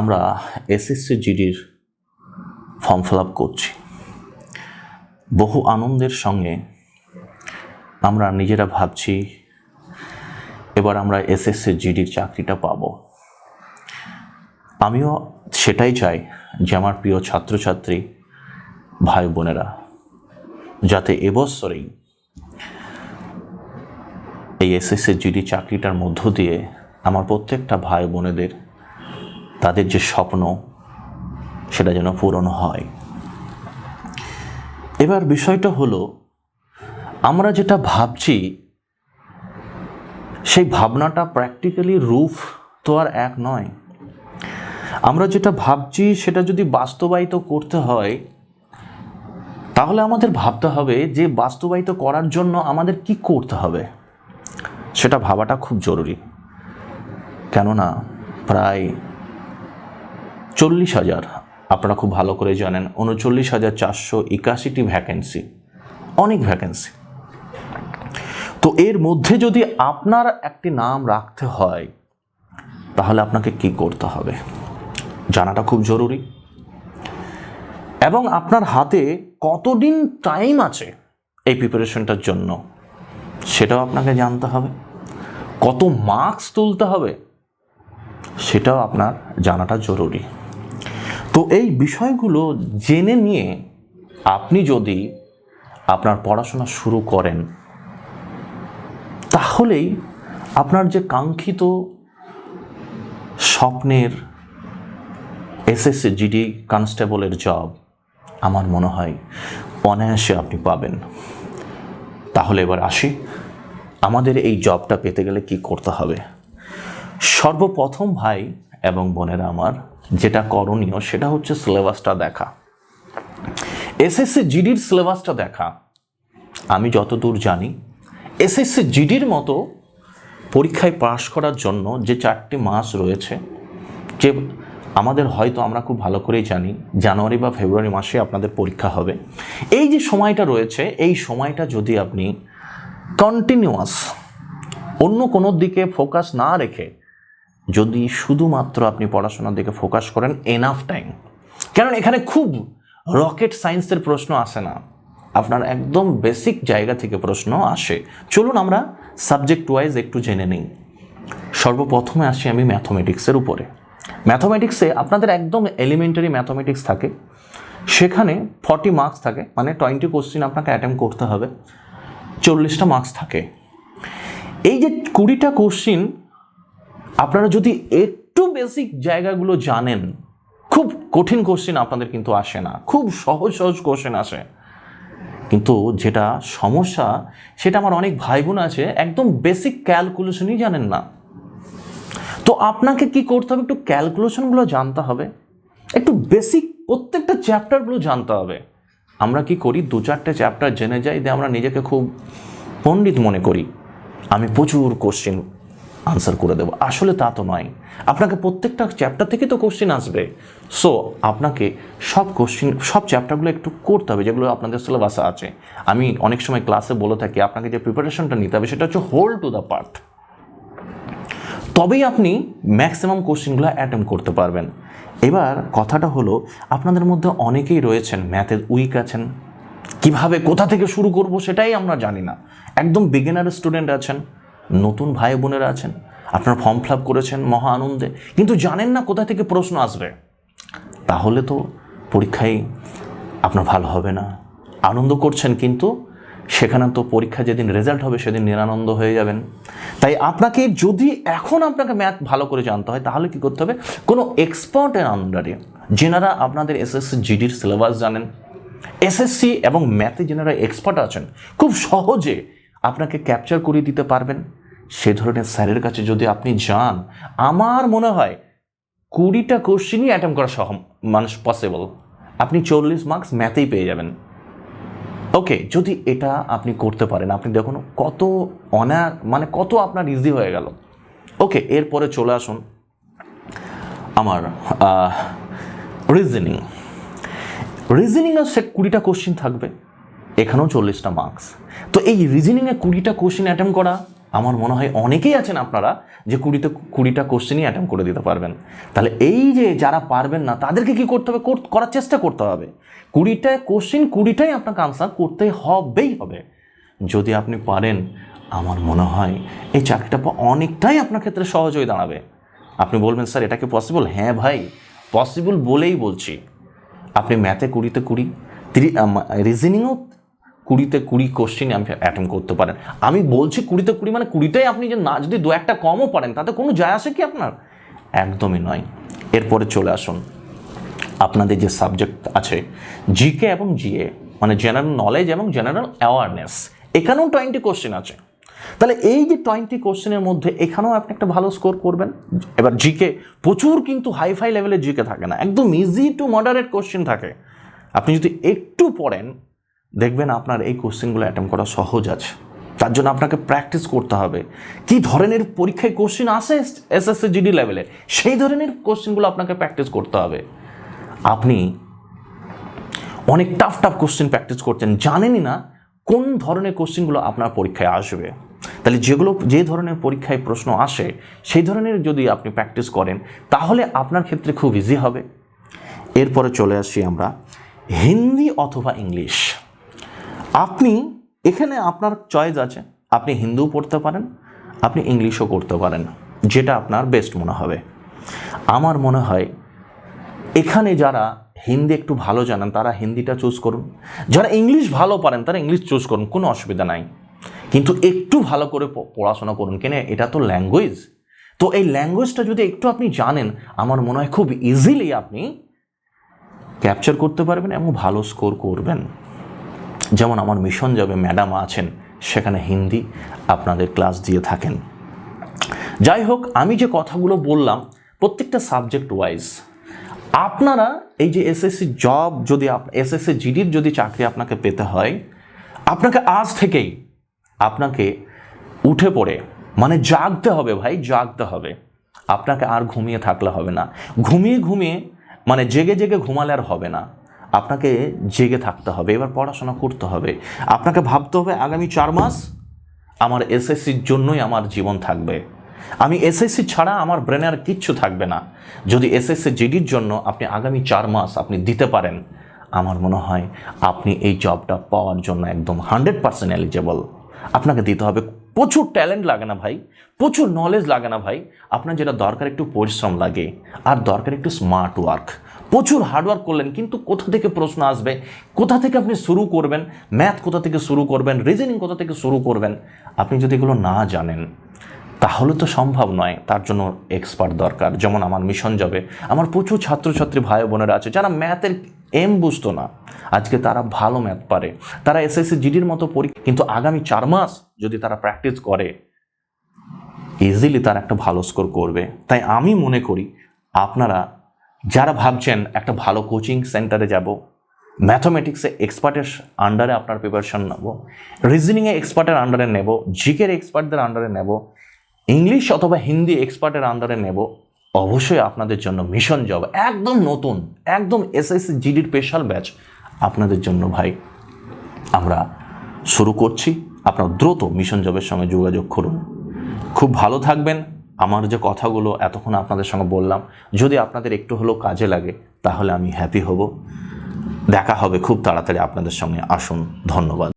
আমরা এসএসসি জিডির form fill up করছি। বহু আনন্দের সঙ্গে আমরা নিজেরা ভাবছি, এবার আমরা এসএসসি জিডির চাকরিটা পাবো। আমিও সেটাই চাই যে আমার প্রিয় ছাত্রছাত্রী, ভাই বোনেরা, যাতে এবছরেই এই এসএসসি জিডি চাকরিটার মধ্য দিয়ে আমার প্রত্যেকটা ভাই বোনেদের তাদের যে স্বপ্ন, সেটা যেন পূরণ হয়। এবার বিষয়টা হলো, আমরা যেটা ভাবছি, সেই ভাবনাটা প্র্যাকটিক্যালি রূপ তো আর এক নয়। আমরা যেটা ভাবছি, সেটা যদি বাস্তবায়িত করতে হয়, তাহলে আমাদের ভাবতে হবে যে বাস্তবায়িত করার জন্য আমাদের কি করতে হবে। সেটা ভাবাটা খুব জরুরি। কেননা, প্রায় চল্লিশ হাজার। আপনারা খুব ভালো করে জানেন, উনচল্লিশ হাজার চারশো একাশিটি ভ্যাকেন্সি অনেক ভ্যাকেন্সি তো এর মধ্যে যদি আপনার একটি নাম রাখতে হয়, তাহলে আপনাকে কি করতে হবে? জানাটা খুব জরুরি। এবং আপনার হাতে কতদিন টাইম আছে এই প্রিপারেশনটার জন্য, সেটাও আপনাকে জানতে হবে। কত মার্কস তুলতে হবে, সেটাও আপনার জানাটা জরুরি। তো এই বিষয়গুলো জেনে নিয়ে আপনি যদি আপনার পড়াশোনা শুরু করেন, তাহলেই আপনার যে কাঙ্ক্ষিত স্বপ্নের এসএসসি জিডি কনস্টেবলের জব আমার মনে হয় অনায়াসে আপনি পাবেন। তাহলে এবার আসি, আমাদের এই জবটা পেতে গেলে কি করতে হবে? সর্বপ্রথম ভাই এবং বোনেরা আমার যেটা করণীয়, সেটা হচ্ছে সিলেবাসটা দেখা। এসএসসি জিডির সিলেবাসটা দেখা। আমি যতদূর জানি, এসএসসি জিডির মতো পরীক্ষায় পাশ করার জন্য যে চারটি মাস রয়েছে, যে আমাদের হয়তো আমরা খুব ভালো করেই জানি, জানুয়ারি বা ফেব্রুয়ারি মাসে আপনাদের পরীক্ষা হবে। এই যে সময়টা রয়েছে, এই সময়টা যদি আপনি কন্টিনিউয়াস অন্য কোনো দিকে ফোকাস না রেখে যদি শুধুমাত্র আপনি পড়াশোনার দিকে ফোকাস করেন এনাফ টাইম কারণ এখানে খুব রকেট সায়েন্সের প্রশ্ন আসে না। আপনার একদম বেসিক জায়গা থেকে প্রশ্ন আসে। চলুন আমরা সাবজেক্ট ওয়াইজ একটু জেনে নিই। সর্বপ্রথমে আসি আমি ম্যাথমেটিক্সের উপরে। ম্যাথমেটিক্সে আপনাদের একদম এলিমেন্টারি ম্যাথমেটিক্স থাকে। সেখানে ফর্টি মার্কস থাকে মানে টোয়েন্টি কোশ্চিন আপনাকে অ্যাটেম্প করতে হবে। চল্লিশটা মার্কস থাকে। এই যে কুড়িটা কোশ্চিন আপনারা যদি একটু বেসিক জায়গাগুলো জানেন, খুব কঠিন কোশ্চেন আপনাদের কিন্তু আসে না, খুব সহজ সহজ কোশ্চেন আসে। কিন্তু যেটা সমস্যা, সেটা আমার অনেক ভাই বোন আছে, একদম বেসিক ক্যালকুলেশনই জানেন না। তো আপনাকে কি করতে হবে? একটু ক্যালকুলেশনগুলো জানতে হবে। একটু বেসিক প্রত্যেকটা চ্যাপ্টারগুলো জানতে হবে। আমরা কি করি? দু চারটে চ্যাপ্টার জেনে যাই, দিয়ে আমরা নিজেকে খুব পণ্ডিত মনে করি। আমি প্রচুর কোশ্চেন আনসার করে দেবো। আসলে তা তো নয়। আপনাকে প্রত্যেকটা চ্যাপ্টার থেকে তো কোশ্চেন আসবে। সো আপনাকে সব কোশ্চেন সব চ্যাপ্টারগুলো একটু করতে হবে, যেগুলো আপনাদের সিলেবাসে আছে। আমি অনেক সময় ক্লাসে বলে থাকি, আপনাকে যে প্রিপারেশনটা নিতে হবে, সেটা হচ্ছে হোল টু দ্য পার্ট তবেই আপনি ম্যাক্সিমাম কোশ্চেনগুলো অ্যাটেম্প করতে পারবেন। এবার কথাটা হলো, আপনাদের মধ্যে অনেকেই রয়েছেন ম্যাথের উইক আছেন। কীভাবে কোথা থেকে শুরু করব সেটাই আমরা জানি না। একদম বিগিনার স্টুডেন্ট আছেন। নতুন ভাই বোনেরা আছেন। আপনারা ফর্ম ফিল করেছেন মহা আনন্দে। কিন্তু জানেন না কোথা থেকে প্রশ্ন আসবে। তাহলে তো পরীক্ষায় আপনার ভালো হবে না। আনন্দ করছেন কিন্তু সেখানে তো পরীক্ষা যেদিন রেজাল্ট হবে সেদিন নিরানন্দ হয়ে যাবেন। তাই আপনাকে যদি এখন আপনাকে ম্যাথ ভালো করে জানতে হয়, তাহলে কি করতে হবে? কোনো এক্সপার্টের আন্ডারে যেনারা আপনাদের এসএসসি জিডির সিলেবাস জানেন এসএসসি এবং ম্যাথে যেনারা এক্সপার্ট আছেন, খুব সহজে আপনাকে ক্যাপচার করিয়ে দিতে পারবেন। সে ধরনের স্যারের কাছে যদি আপনি যান, আমার মনে হয় কুড়িটা কোশ্চেনই অ্যাটেম্প করা সহ মানুষ পসিবল আপনি চল্লিশ মার্কস ম্যাথেই পেয়ে যাবেন। ওকে যদি এটা আপনি করতে পারেন, আপনি দেখুন কত অনা মানে কত আপনার ইজি হয়ে গেল। ওকে এরপরে চলে আসুন আমার রিজনিং রিজনিংয়ে সে কুড়িটা কোশ্চিন থাকবে। এখানেও চল্লিশটা মার্কস তো এই রিজনিংয়ে কুড়িটা কোশ্চিন অ্যাটেম্প করা, আমার মনে হয় অনেকেই আছেন আপনারা, যে কুড়িতে কুড়িটা কোশ্চেনই অ্যাটেম্প করে দিতে পারবেন। তাহলে এই যে যারা পারবেন না, তাদেরকে কি করতে হবে? কর- করার চেষ্টা করতে হবে। কুড়িটা কোশ্চেন কুড়িটাই আপনাকে আনসার করতে হবেই হবে। যদি আপনি পারেন, আমার মনে হয় এই চাকরিটা অনেকটাই আপনার ক্ষেত্রে সহজ হয়ে দাঁড়াবে। আপনি বলবেন, স্যার, এটা কি পসিবল হ্যাঁ ভাই পসিবল বলেই বলছি। আপনি ম্যাথে কুড়িতে কুড়ি রিজনিংও কুড়িতে কুড়ি কোশ্চেন আপনি অ্যাটেম্প করতে পারেন। আমি বলছি কুড়িতে কুড়ি মানে কুড়িটাই আপনি যে না, যদি দু একটা কমও পারেন, তাতে কোনো যায় আসে কি আপনার? একদমই নয়। এরপরে চলে আসুন। আপনাদের যে সাবজেক্ট আছে জিকে এবং জিএ মানে জেনারেল নলেজ এবং জেনারেল অ্যাওয়ারনেস এখানেও টোয়েন্টি কোশ্চেন আছে। তাহলে এই যে টোয়েন্টি কোশ্চেনের মধ্যে এখানেও আপনি একটা ভালো স্কোর করবেন। এবার জিকে প্রচুর কিন্তু হাইফাই লেভেলের জিকে থাকে না। একদম ইজি টু মডারেট কোশ্চেন থাকে। আপনি যদি একটু পড়েন দেখবেন আপনার এই কোশ্চেনগুলো অ্যাটেম্প করা সহজ আছে। তার জন্য আপনাকে প্র্যাকটিস করতে হবে। কি ধরনের পরীক্ষায় কোশ্চেন আসে এসএসসি জিডি লেভেলে সেই ধরনের কোশ্চেনগুলো আপনাকে প্র্যাকটিস করতে হবে। আপনি অনেক টাফ টাফ কোশ্চেন প্র্যাকটিস করছেন। জানেনই না কোন ধরনের কোশ্চেনগুলো আপনার পরীক্ষায় আসবে। তাহলে যেগুলো, যে ধরনের পরীক্ষায় প্রশ্ন আসে, সেই ধরনের যদি আপনি প্র্যাকটিস করেন, তাহলে আপনার ক্ষেত্রে খুব ইজি হবে। এরপরে চলে আসি আমরা হিন্দি অথবা ইংলিশ। আপনি, এখানে আপনার চয়েস আছে। আপনি হিন্দিও পড়তে পারেন, আপনি ইংলিশও করতে পারেন, যেটা আপনার বেস্ট মনে হবে। আমার মনে হয়, এখানে যারা হিন্দি একটু ভালো জানেন, তারা হিন্দিটা চুজ করুন। যারা ইংলিশ ভালো পারেন, তারা ইংলিশ চুজ করুন, কোনো অসুবিধা নাই। কিন্তু একটু ভালো করে পড়াশোনা করুন, কেন? এটা তো ল্যাঙ্গুয়েজ তো এই ল্যাঙ্গুয়েজটা যদি একটু আপনি জানেন, আমার মনে হয় খুব ইজিলি আপনি ক্যাপচার করতে পারবেন এবং ভালো স্কোর করবেন। যেমন আমার মিশন যাবে ম্যাডাম আছেন, সেখানে হিন্দি আপনাদের ক্লাস দিয়ে থাকেন। যাই হোক, আমি যে কথাগুলো বললাম, প্রত্যেকটা সাবজেক্ট ওয়াইজ আপনারা এই যে এসএসসি জব যদি এসএসসি জিডির যদি চাকরি আপনাকে পেতে হয়, আপনাকে আজ থেকেই আপনাকে উঠে পড়ে মানে জাগতে হবে ভাই, জাগতে হবে। আপনাকে আর ঘুমিয়ে থাকলে হবে না। ঘুমিয়ে ঘুমিয়ে মানে জেগে জেগে ঘুমালে আর হবে না। আপনাকে জেগে থাকতে হবে, এবার পড়াশোনা করতে হবে। আপনাকে ভাবতে হবে আগামী চার মাস আমার এসএসসির জন্যই আমার জীবন থাকবে। আমি এসএসসি ছাড়া আমার ব্রেনে আর কিচ্ছু থাকবে না। যদি এসএসসি জিডির জন্য আপনি আগামী চার মাস আপনি দিতে পারেন, আমার মনে হয় আপনি এই জবটা পাওয়ার জন্য একদম হান্ড্রেড পার্সেন্ট এলিজেবল আপনাকে দিতে হবে, প্রচুর ট্যালেন্ট লাগে না ভাই, প্রচুর নলেজ লাগে না ভাই। আপনার যেটা দরকার একটু পরিশ্রম লাগে, আর দরকার একটু স্মার্ট ওয়ার্ক প্রচুর হার্ডওয়ার্ক করলেন, কিন্তু কোথা থেকে প্রশ্ন আসবে? কোথা থেকে আপনি শুরু করবেন? ম্যাথ কোথা থেকে শুরু করবেন? রিজনিং কোথা থেকে শুরু করবেন? আপনি যদি এগুলো না জানেন, তাহলে তো সম্ভব নয়। তার জন্য এক্সপার্ট দরকার। যেমন আমার মিশন যাবে আমার প্রচুর ছাত্রছাত্রী ভাই বোনেরা আছে, যারা ম্যাথের এম বুঝতো না। আজকে তারা ভালো ম্যাথ পারে। তারা এসএসসি জিডির মতো পরীক্ষা, কিন্তু আগামী চার মাস যদি তারা প্র্যাকটিস করে ইজিলি তারা একটা ভালো স্কোর করবে। তাই আমি মনে করি, আপনারা যারা ভাবছেন একটা ভালো কোচিং সেন্টারে যাব ম্যাথমেটিক্সে এক্সপার্টের আন্ডারে আপনার প্রিপারেশন নেব রিজনিংয়ে এক্সপার্টের আন্ডারে নেব, জিকের এক্সপার্টদের আন্ডারে নেব ইংলিশ অথবা হিন্দি এক্সপার্টের আন্ডারে নেব, অবশ্যই আপনাদের জন্য মিশন জব একদম নতুন, একদম এসএসসি জিডির স্পেশাল ব্যাচ আপনাদের জন্য ভাই। আমরা শুরু করছি, আপনার দ্রুত মিশন জবের সঙ্গে যোগাযোগ করুন। খুব ভালো থাকবেন। আমার যে কথাগুলো এতক্ষণ আপনাদের সঙ্গে বললাম, যদি আপনাদের একটু হলেও কাজে লাগে, তাহলে আমি হ্যাপি হব। দেখা হবে খুব তাড়াতাড়ি আপনাদের সঙ্গে। আসুন, ধন্যবাদ।